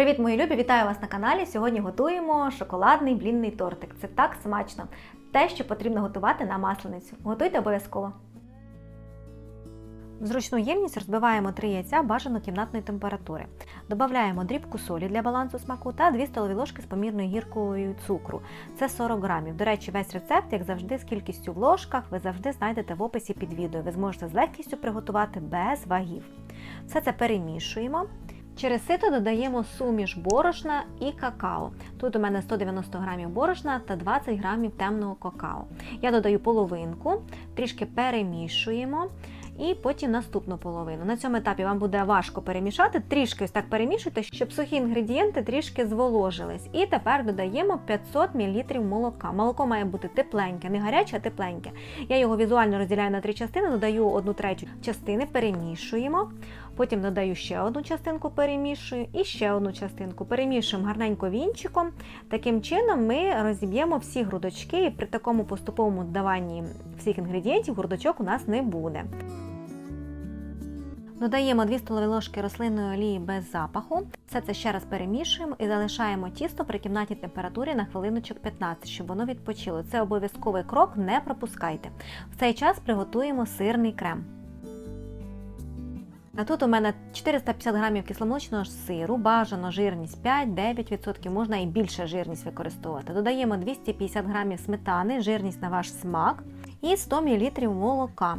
Привіт, мої любі! Вітаю вас на каналі. Сьогодні готуємо шоколадний блінний тортик. Це так смачно. Те, що потрібно готувати на масленицю. Готуйте обов'язково. В зручну ємність розбиваємо 3 яйця бажано кімнатної температури. Додаємо дрібку солі для балансу смаку та 2 столові ложки з помірною гіркою цукру. Це 40 грамів. До речі, весь рецепт, як завжди, з кількістю в ложках, ви завжди знайдете в описі під відео. Ви зможете з легкістю приготувати без вагів. Все це перемішуємо. Через сито додаємо суміш борошна і какао. Тут у мене 190 грамів борошна та 20 грамів темного какао. Я додаю половинку, трішки перемішуємо. І потім наступну половину. На цьому етапі вам буде важко перемішати, трішки ось так перемішуйте, щоб сухі інгредієнти трішки зволожились. І тепер додаємо 500 мл молока. Молоко має бути тепленьке, не гаряче, а тепленьке. Я його візуально розділяю на три частини, додаю одну третю частини, перемішуємо. Потім додаю ще одну частинку, перемішую і ще одну частинку. Перемішуємо гарненько вінчиком. Таким чином ми розіб'ємо всі грудочки, і при такому поступовому додаванні всіх інгредієнтів грудочок у нас не буде. Додаємо 2 столові ложки рослинної олії без запаху. Все це ще раз перемішуємо і залишаємо тісто при кімнатній температурі на хвилиночок 15, щоб воно відпочило. Це обов'язковий крок, не пропускайте. В цей час приготуємо сирний крем. А тут у мене 450 грамів кисломолочного сиру, бажано жирність 5-9%, можна і більше жирність використовувати. Додаємо 250 грамів сметани, жирність на ваш смак і 100 мл молока.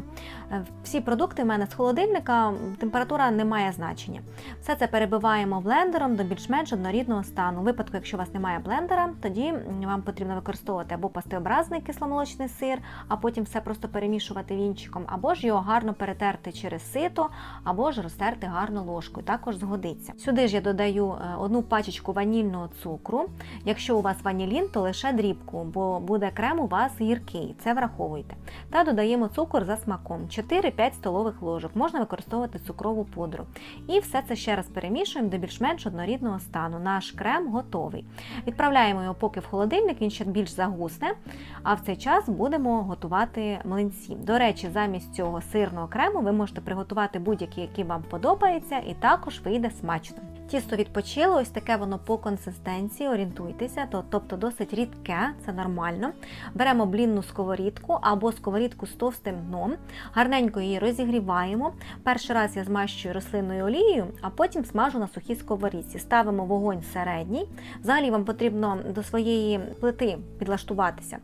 Е, Всі продукти в мене з холодильника, температура не має значення. Все це перебиваємо блендером до більш-менш однорідного стану. У випадку, якщо у вас немає блендера, тоді вам потрібно використовувати або пастеобразний кисломолочний сир, а потім все просто перемішувати вінчиком, або ж його гарно перетерти через сито, або ж розтерти гарно ложкою. Також згодиться. Сюди ж я додаю е, одну пачечку ванільного цукру. Якщо у вас ванілін, то лише дрібку, бо буде крем у вас гіркий. Це враховуйте. Та додаємо цукор за смаком 4-5 столових ложок. Можна використовувати цукрову пудру. І все це ще раз перемішуємо до більш-менш однорідного стану. Наш крем готовий. Відправляємо його поки в холодильник, він ще більш загусне. А в цей час будемо готувати млинці. До речі, замість цього сирного крему ви можете приготувати будь-який, який вам подобається, і також вийде смачно. Тісто відпочило, ось таке воно по консистенції, орієнтуйтеся, то, тобто досить рідке, це нормально. Беремо блінну сковорідку або сковорідку з товстим дном, гарненько її розігріваємо. Перший раз я змащую рослинною олією, а потім смажу на сухій сковорідці. Ставимо вогонь середній. Взагалі вам потрібно до своєї плити підлаштуватися.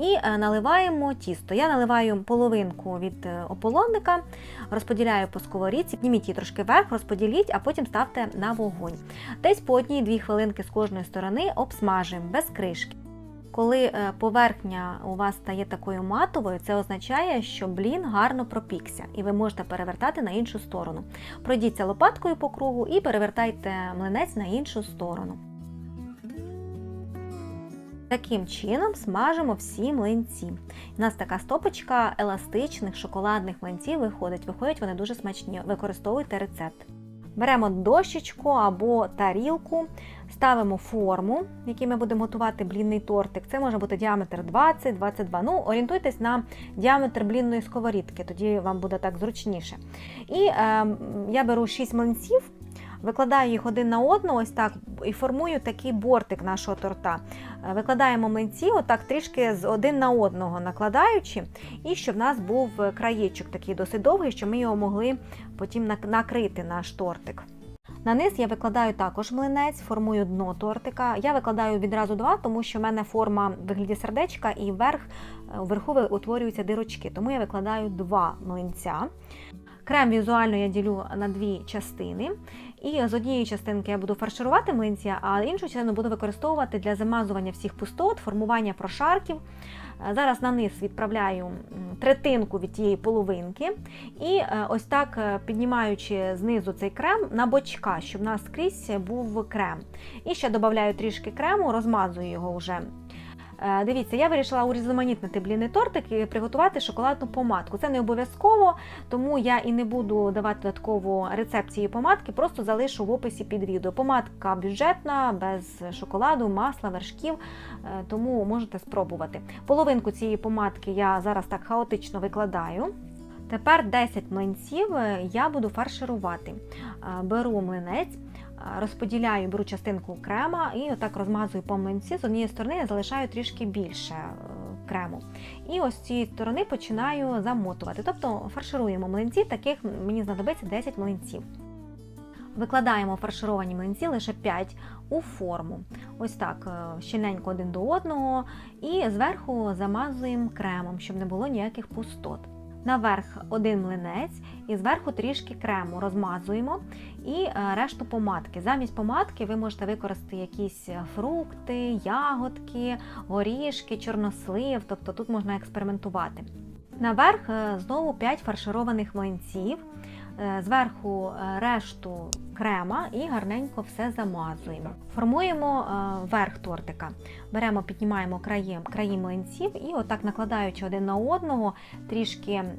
І е, наливаємо тісто. Я наливаю половинку від е, ополонника, розподіляю по сковорідці, підніміть її трошки вверх, розподіліть, а потім ставте на вогонь. Десь по одній-дві хвилинки з кожної сторони обсмажуємо без кришки. Коли е, поверхня у вас стає такою матовою, це означає, що блін гарно пропікся, і ви можете перевертати на іншу сторону. Пройдіться лопаткою по кругу і перевертайте млинець на іншу сторону. Таким чином смажимо всі млинці. У нас така стопочка еластичних шоколадних млинців виходить. Виходять вони дуже смачні. Використовуйте рецепт. Беремо дощечку або тарілку, ставимо форму, в якій ми будемо готувати блінний тортик. Це може бути діаметр 20-22. Ну, орієнтуйтесь на діаметр блінної сковорідки, тоді вам буде так зручніше. І е, я беру 6 млинців. Викладаю їх один на одного, ось так, і формую такий бортик нашого торта. Е, Викладаємо млинці, отак трішки з один на одного накладаючи, і щоб в нас був краєчок такий досить довгий, щоб ми його могли потім накрити наш тортик. На низ я викладаю також млинець, формую дно тортика. Я викладаю відразу два, тому що в мене форма в вигляді сердечка і вверх, вверху утворюються дирочки, тому я викладаю два млинця. Крем візуально я ділю на дві частини. І з однієї частинки я буду фарширувати млинці, а іншу частину буду використовувати для замазування всіх пустот, формування прошарків. Зараз на низ відправляю третинку від тієї половинки. І ось так піднімаючи знизу цей крем на бочка, щоб у нас скрізь був крем. І ще додаю трішки крему, розмазую його вже Е, дивіться, я вирішила урізноманітнити блінний тортик і приготувати шоколадну помадку. Це не обов'язково, тому я і не буду давати додаткову рецепт цієї помадки, просто залишу в описі під відео. Помадка бюджетна, без шоколаду, масла, вершків, е, тому можете спробувати. Половинку цієї помадки я зараз так хаотично викладаю. Тепер 10 млинців е, я буду фарширувати. Беру млинець, розподіляю, беру частинку крема і отак розмазую по млинці. З однієї сторони я залишаю трішки більше е, крему. І ось з цієї сторони починаю замотувати. Тобто фаршируємо млинці, таких мені знадобиться 10 млинців. Викладаємо фаршировані млинці лише 5 у форму. Ось так е, щільненько один до одного. І зверху замазуємо кремом, щоб не було ніяких пустот. Наверх один млинець і зверху трішки крему розмазуємо і е, решту помадки. Замість помадки ви можете використати якісь фрукти, ягодки, горішки, чорнослив, тобто тут можна експериментувати. Наверх е, знову 5 фаршированих млинців, е, зверху е, решту крема і гарненько все замазуємо. Формуємо е, верх тортика. Беремо, піднімаємо краї, краї млинців і отак накладаючи один на одного, трішки е,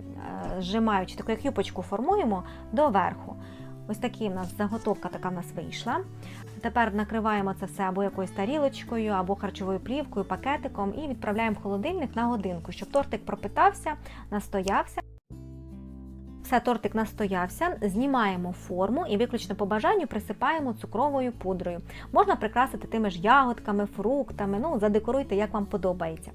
зжимаючи, таку як юпочку формуємо до верху. Ось такий у нас заготовка така в нас вийшла. Тепер накриваємо це все або якоюсь тарілочкою, або харчовою плівкою, пакетиком і відправляємо в холодильник на годинку, щоб тортик пропитався, настоявся. Все, тортик настоявся, знімаємо форму і виключно по бажанню присипаємо цукровою пудрою. Можна прикрасити тими ж ягодками, фруктами, ну, задекоруйте, як вам подобається.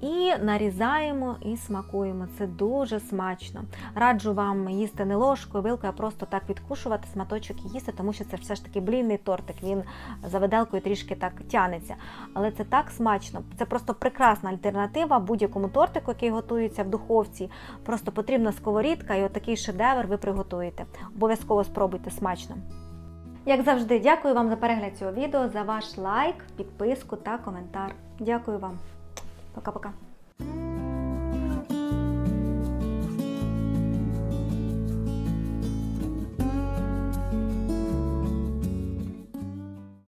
І нарізаємо і смакуємо. Це дуже смачно. Раджу вам їсти не ложкою, вилкою, а просто так відкушувати сматочок і їсти, тому що це все ж таки блінний тортик. Він за виделкою трішки так тянеться. Але це так смачно. Це просто прекрасна альтернатива будь-якому тортику, який готується в духовці. Просто потрібна сковорідка, і отакий шедевр ви приготуєте. Обов'язково спробуйте смачно. Як завжди, дякую вам за перегляд цього відео, за ваш лайк, підписку та коментар. Дякую вам. Пока-пока.